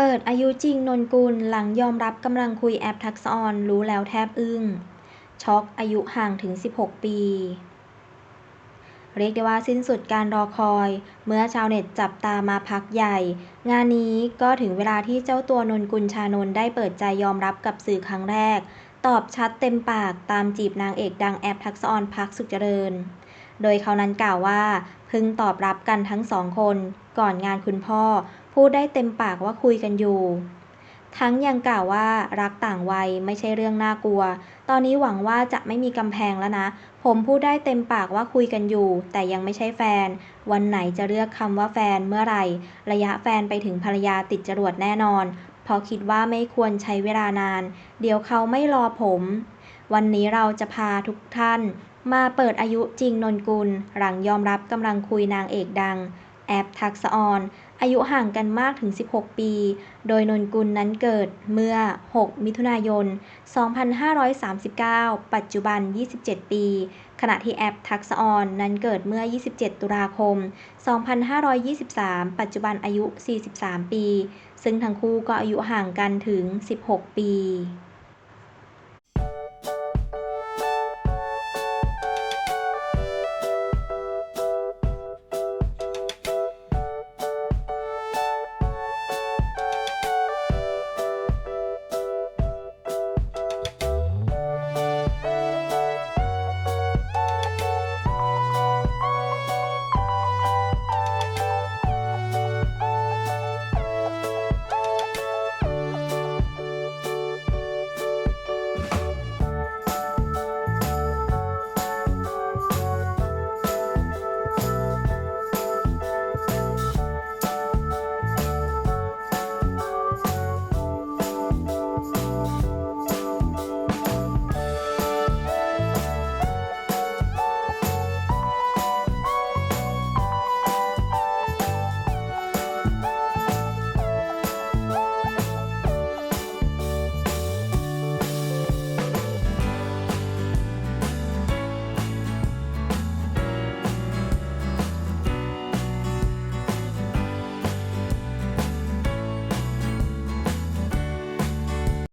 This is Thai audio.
เปิดอายุจริง นนกุล หลังยอมรับกำลังคุยแอปทักษออน รู้แล้วแทบอึ้ง ช็อกอายุห่างถึง 16 ปี เรียกได้ว่าสิ้นสุดการรอคอย เมื่อชาวเน็ตจับตามาพักใหญ่ งานนี้ก็ถึงเวลาที่เจ้าตัวนนกุลชานนได้เปิดใจยอมรับกับสื่อครั้งแรก ตอบชัดเต็มปากตามจีบนางเอกดังแอปทักษออนพักสุขเจริญ โดยเขานั้นกล่าวว่าพิ่งตอบรับกันทั้งสองคน ก่อนงานคุณพ่อ พูดได้เต็มปากว่าคุยกันอยู่ ทั้งยังกล่าวว่ารักต่างวัยไม่ใช่เรื่องน่ากลัว ตอนนี้หวังว่าจะไม่มีกำแพงแล้วนะ ผมพูดได้เต็มปากว่าคุยกันอยู่ แต่ยังไม่ใช่แฟน วันไหนจะเลือกคำว่าแฟนเมื่อไหร่ ระยะแฟนไปถึงภรรยาติดจรวดแน่นอนพราะคิดว่าไม่ควรใช้เวลานาน เดี๋ยวเขาไม่รอผม วันนี้เราจะพาทุกท่าน มาเปิดอายุจริงนนกุล หลังยอมรับกำลังคุยนางเอกดัง แอปทักษออน อายุห่างกันมากถึง 16 ปี โดยนนกุลนั้นเกิดเมื่อ 6 มิถุนายน 2539 ปัจจุบัน 27 ปี ขณะที่แอปทักษออนนั้นเกิดเมื่อ 27 ตุลาคม 2523 ปัจจุบันอายุ 43 ปี ซึ่งทั้งคู่ก็อายุห่างกันถึง 16 ปี